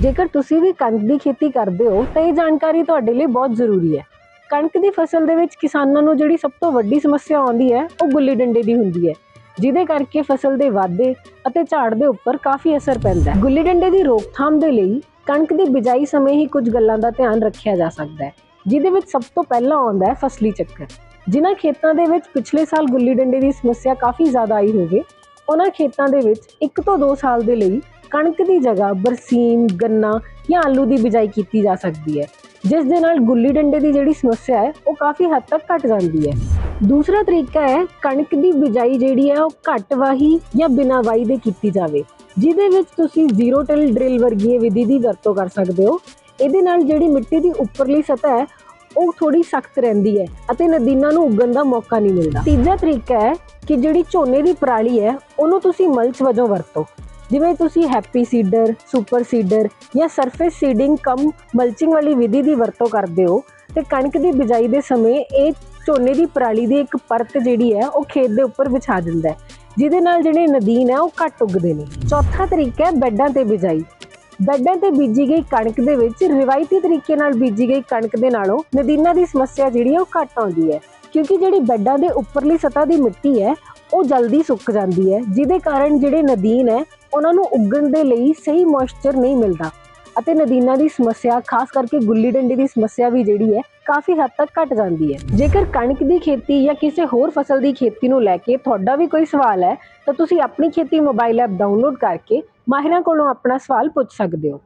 ਜੇਕਰ ਤੁਸੀਂ ਵੀ ਕਣਕ ਦੀ ਖੇਤੀ ਕਰਦੇ ਹੋ, ਤਾਂ ਇਹ ਜਾਣਕਾਰੀ ਤੁਹਾਡੇ ਲਈ ਬਹੁਤ ਜ਼ਰੂਰੀ ਹੈ। ਕਣਕ ਦੀ ਫਸਲ ਦੇ ਵਿੱਚ ਕਿਸਾਨਾਂ ਨੂੰ ਜਿਹੜੀ ਸਭ ਤੋਂ ਵੱਡੀ ਸਮੱਸਿਆ ਆਉਂਦੀ ਹੈ, ਉਹ ਗੁੱਲੀ ਡੰਡੇ ਦੀ ਹੁੰਦੀ ਹੈ, ਜਿਹਦੇ ਕਰਕੇ ਫਸਲ ਦੇ ਵਾਧੇ ਅਤੇ ਝਾੜ ਦੇ ਉੱਪਰ ਕਾਫੀ ਅਸਰ ਪੈਂਦਾ ਹੈ। ਗੁੱਲੀ ਡੰਡੇ ਦੀ ਰੋਕਥਾਮ ਦੇ ਲਈ ਕਣਕ ਦੀ ਬਿਜਾਈ ਸਮੇਂ ਹੀ ਕੁਝ ਗੱਲਾਂ ਦਾ ਧਿਆਨ ਰੱਖਿਆ ਜਾ ਸਕਦਾ ਹੈ, ਜਿਹਦੇ ਵਿੱਚ ਸਭ ਤੋਂ ਪਹਿਲਾਂ ਆਉਂਦਾ ਹੈ ਫਸਲੀ ਚੱਕਰ। ਜਿਨ੍ਹਾਂ ਖੇਤਾਂ ਦੇ ਵਿੱਚ ਪਿਛਲੇ ਸਾਲ ਗੁੱਲੀ ਡੰਡੇ ਦੀ ਸਮੱਸਿਆ ਕਾਫੀ ਜ਼ਿਆਦਾ ਆਈ ਹੋਵੇ, ਉਹਨਾਂ ਖੇਤਾਂ ਦੇ ਵਿੱਚ 1 ਤੋਂ 2 ਸਾਲ ਦੇ ਲਈ ਕਣਕ ਦੀ ਜਗ੍ਹਾ ਬਰਸੀਮ, ਗੰਨਾ ਜਾਂ ਆਲੂ ਦੀ ਬਿਜਾਈ ਕੀਤੀ ਜਾ ਸਕਦੀ ਹੈ, ਜਿਸ ਦੇ ਨਾਲ ਗੁੱਲੀ ਡੰਡੇ ਦੀ ਜਿਹੜੀ ਸਮੱਸਿਆ ਹੈ, ਉਹ ਕਾਫੀ ਹੱਦ ਤੱਕ ਘਟ ਜਾਂਦੀ ਹੈ। ਦੂਸਰਾ ਤਰੀਕਾ ਹੈ, ਕਣਕ ਦੀ ਬਿਜਾਈ ਜਿਹੜੀ ਹੈ, ਉਹ ਘੱਟ ਵਾਹੀ ਜਾਂ ਬਿਨਾਂ ਵਾਹੀ ਦੇ ਕੀਤੀ ਜਾਵੇ, ਜਿਹਦੇ ਵਿੱਚ ਤੁਸੀਂ ਜ਼ੀਰੋ ਟਿਲ ਡਰਿਲ ਵਰਗੀ ਵਿਧੀ ਦੀ ਵਰਤੋਂ ਕਰ ਸਕਦੇ ਹੋ। ਇਹਦੇ ਨਾਲ ਜਿਹੜੀ ਮਿੱਟੀ ਦੀ ਉੱਪਰਲੀ ਸਤਹ ਹੈ, ਉਹ ਥੋੜੀ ਸਖਤ ਰਹਿੰਦੀ ਹੈ ਅਤੇ ਨਦੀਨਾਂ ਨੂੰ ਉੱਗਣ ਦਾ ਮੌਕਾ ਨਹੀਂ ਮਿਲਦਾ। ਤੀਜਾ ਤਰੀਕਾ ਹੈ ਕਿ ਜਿਹੜੀ ਝੋਨੇ ਦੀ ਪਰਾਲੀ ਹੈ, ਉਹਨੂੰ ਤੁਸੀਂ ਮਲਚ ਵਜੋਂ ਵਰਤੋ। ਜਿਵੇਂ ਤੁਸੀਂ ਹੈਪੀ ਸੀਡਰ, ਸੁਪਰ ਸੀਡਰ ਜਾਂ ਸਰਫੇਸ ਸੀਡਿੰਗ ਕਮ ਮਲਚਿੰਗ ਵਾਲੀ ਵਿਧੀ ਦੀ ਵਰਤੋਂ ਕਰਦੇ ਹੋ, ਤੇ ਕਣਕ ਦੀ ਬਿਜਾਈ ਦੇ ਸਮੇਂ ਇਹ ਝੋਨੇ ਦੀ ਪਰਾਲੀ ਦੀ ਇੱਕ ਪਰਤ ਜਿਹੜੀ ਹੈ, ਉਹ ਖੇਤ ਦੇ ਉੱਪਰ ਵਿਛਾ ਦਿੰਦਾ ਹੈ। ਜਿਹਦੇ ਨਾਲ ਜਿਹੜੇ ਨਦੀਨ ਹੈ, ਉਹ ਘੱਟ ਉੱਗਦੇ ਨੇ। ਚੌਥਾ ਤਰੀਕਾ ਹੈ ਬੈੱਡਾਂ ਤੇ ਬਿਜਾਈ। ਬੈੱਡਾਂ ਤੇ ਬੀਜੀ ਗਈ ਕਣਕ ਦੇ ਵਿੱਚ ਰਿਵਾਇਤੀ ਤਰੀਕੇ ਨਾਲ ਬੀਜੀ ਗਈ ਕਣਕ ਦੇ ਨਾਲੋਂ ਨਦੀਨਾਂ ਦੀ ਸਮੱਸਿਆ ਜਿਹੜੀ ਹੈ, ਉਹ ਘੱਟ ਆਉਂਦੀ ਹੈ। ਕਿਉਂਕਿ ਜਿਹੜੀ ਬੈੱਡਾਂ ਦੇ ਉੱਪਰਲੀ ਸਤਹ ਦੀ ਮਿੱਟੀ ਹੈ, ਉਹ ਜਲਦੀ ਸੁੱਕ ਜਾਂਦੀ ਹੈ, ਜਿਹਦੇ ਕਾਰਨ ਜਿਹੜੇ ਨਦੀਨ ਹੈ ਉਹਨਾਂ ਨੂੰ ਉੱਗਣ ਦੇ ਲਈ ਸਹੀ ਮੋਇਸਚਰ ਨਹੀਂ ਮਿਲਦਾ। ਅਤੇ ਨਦੀਨਾਂ ਦੀ ਸਮੱਸਿਆ, ਖਾਸ ਕਰਕੇ ਗੁੱਲੀ ਡੰਡੀ ਦੀ ਸਮੱਸਿਆ ਵੀ ਜਿਹੜੀ ਹੈ, ਕਾਫੀ ਹੱਦ ਤੱਕ ਘਟ ਜਾਂਦੀ ਹੈ। ਜੇਕਰ ਕਣਕ ਦੀ ਖੇਤੀ ਜਾਂ ਕਿਸੇ ਹੋਰ ਫਸਲ ਦੀ ਖੇਤੀ ਨੂੰ ਲੈ ਕੇ ਤੁਹਾਡਾ ਵੀ ਕੋਈ ਸਵਾਲ ਹੈ, ਤਾਂ ਤੁਸੀਂ ਆਪਣੀ ਖੇਤੀ ਮੋਬਾਈਲ ਐਪ ਡਾਊਨਲੋਡ ਕਰਕੇ ਮਾਹਿਰਾਂ ਕੋਲੋਂ ਆਪਣਾ ਸਵਾਲ ਪੁੱਛ ਸਕਦੇ ਹੋ।